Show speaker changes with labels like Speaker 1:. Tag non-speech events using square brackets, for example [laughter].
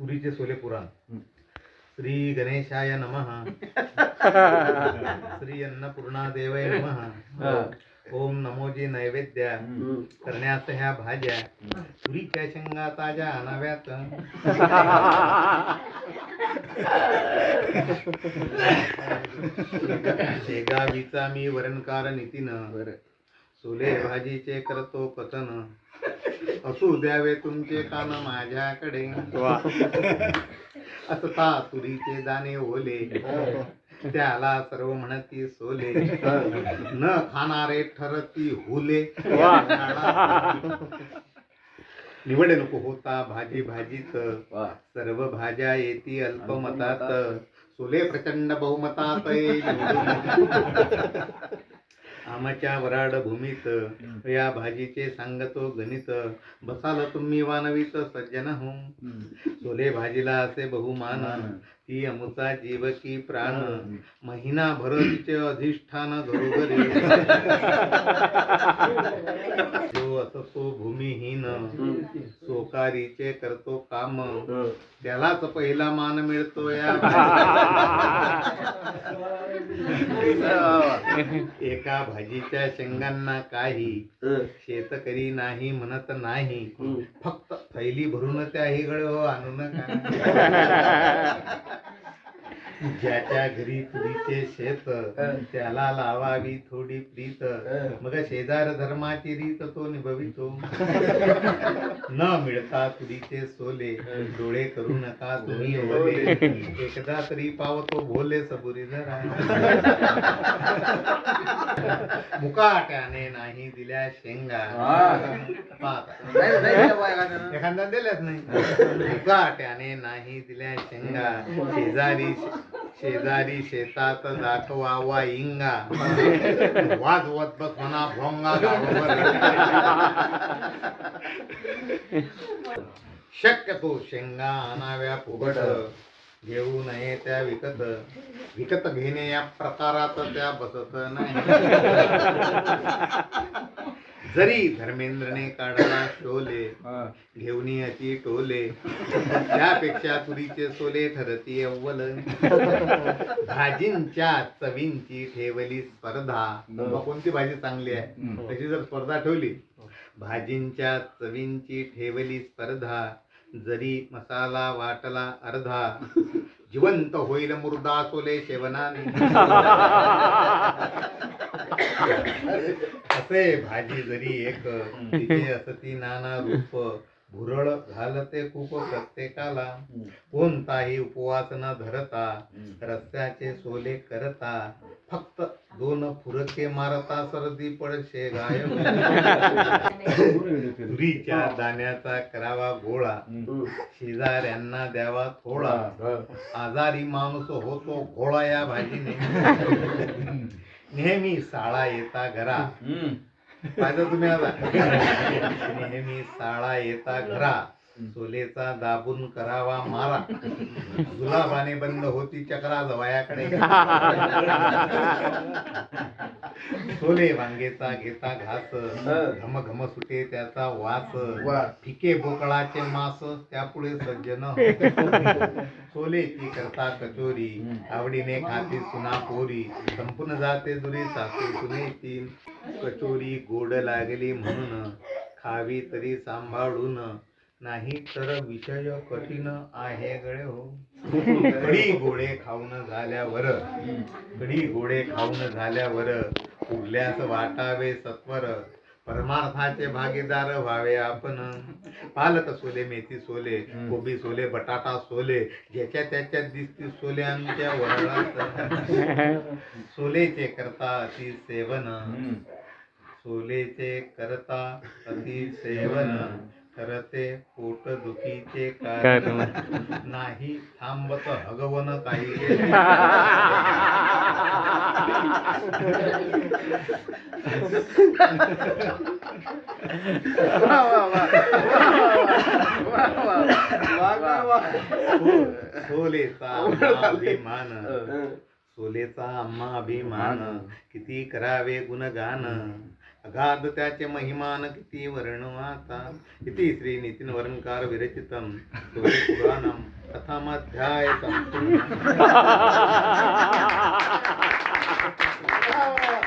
Speaker 1: तुरीचे सोले पुराण. श्री गणेशाय नमः. श्री अन्नपूर्णा देवय नमः ओम नमोजी नैवेद्य. करण्यात ह्या भाज्या. तुरीच्या शेंगा ताज्या आणाव्यात. शेगावीचा मी वरणकार नीतीनं. सोले भाजीचे करतो कथन असू द्यावे तुमचे कान माझ्याकडे. असता तुरीचे दाणे ओले. त्याला सर्व म्हणती सोले. न खाणारे ठरती हुले. निवड नको होता भाजी भाजीत सर्व भाज्या येती अल्पमतात. सोले प्रचंड बहुमतात आमच्या वराड भूमीत या भाजीचे सांगतो गणित. बसाल तुम्ही वानवीत सज्जन हो सोले भाजीला असे बहुमान. ती अमुचा जीव की प्राण. महिना भरतीचे अधिष्ठान घरोघरी. [laughs] जो असतो भूमिहीन सोकारीचे करतो काम. त्यालाच पहिला मान मिळतो या. एका भाजीच्या शेंगांना काही शेतकरी नाही म्हणत नाही. फक्त थैली भरून त्याही गळ आणू नका [laughs] ज्याच्या घरी तुरीचे शेत त्याला लावावी थोडी प्रीत. मग शेजार धर्माची रीत तो निभवितो. [laughs] न मिळता तुरीचे सोले डोळे करू नका तुम्ही ओले. एकदा तरी पावतो भोले सबुरी जरा. [laughs] मुकाट्याने नाही दिल्या शेंगा. एखादा दिल्याच नाही [laughs] मुकाट्याने नाही दिल्या शेंगा. शेजारी शेजारी शेतात दाखवावा इंगा. वाजवत बस म्हणा भोंगा शक्यतो शेंगा आणाव्या फुगट. घेऊ नये त्या विकत. विकत घेणे या प्रकारात त्या बसत नाही. जरी धर्मेंद्रने काढला शोले घेऊनी अति टोले त्यापेक्षा तुरीचे सोले ठरती अव्वल. भाजींच्या चवींची ठेवली स्पर्धा. कोणती भाजी चांगली आहे? त्याची जर स्पर्धा ठेवली भाजींच्या चवींची ठेवली स्पर्धा जरी मसाला वाटला अर्धा जिवंत होईल मुर्दा सोले सेवनाने [laughs] असे भाजी जरी एक तिथे असती नाना रूप भुरळ घालते खूप प्रत्येकाला. कोणताही उपवास न धरता रस्त्याचे सोले करता फक्त दोन फुरके मारता सर्दी पडशे गाय [laughs] तुरीच्या दाण्याचा करावा गोळा. शेजाऱ्यांना द्यावा थोडा. आजारी माणूस होतो घोळा या भाजीने. [laughs] नेहमी साळा येता घरा. पाहिजे तुम्ही आता नेहमी साळा येता घरा. सोलेचा दाबून करावा मारा. जुलाबाने बंद होती चक्रा जवायाकडे. सोले वांगेचा घेता घास. घम घम सुटे त्याचा वास. फिके बोकळाचे मास त्यापुढे सज्जन. सोलेची करता कचोरी. आवडीने खाते सुना पोरी. संपून जाते दुरी सासू सुनेची कचोरी गोड लागली म्हणून खावी तरी सांभाळून. नाही तर विषय कठीण आहे गळे हो. कडी गोडे खाऊन झाल्यावर कडी गोडे खाऊन झाल्यावर उरल्यास वाटावे सत्वर. परमार्थाचे भागीदार व्हावे आपण. पालक सोले मेथी सोले कोबी सोले बटाटा सोले ज्याच्या त्याच्या दिसती सोले आमच्या वरळात. [laughs] सोलेचे करता अति सेवन. सोलेचे करता अति सेवन. करते पोट दुखीचे कारण नाही थांबत हगवन काही. सोलेचा अभिमान. सोलेचा आम्हा अभिमान. किती करावे गुणगान. अगाध त्याचे महिमान किती वर्णवाता इति श्री नितीन वरणकार विरचितम? [laughs]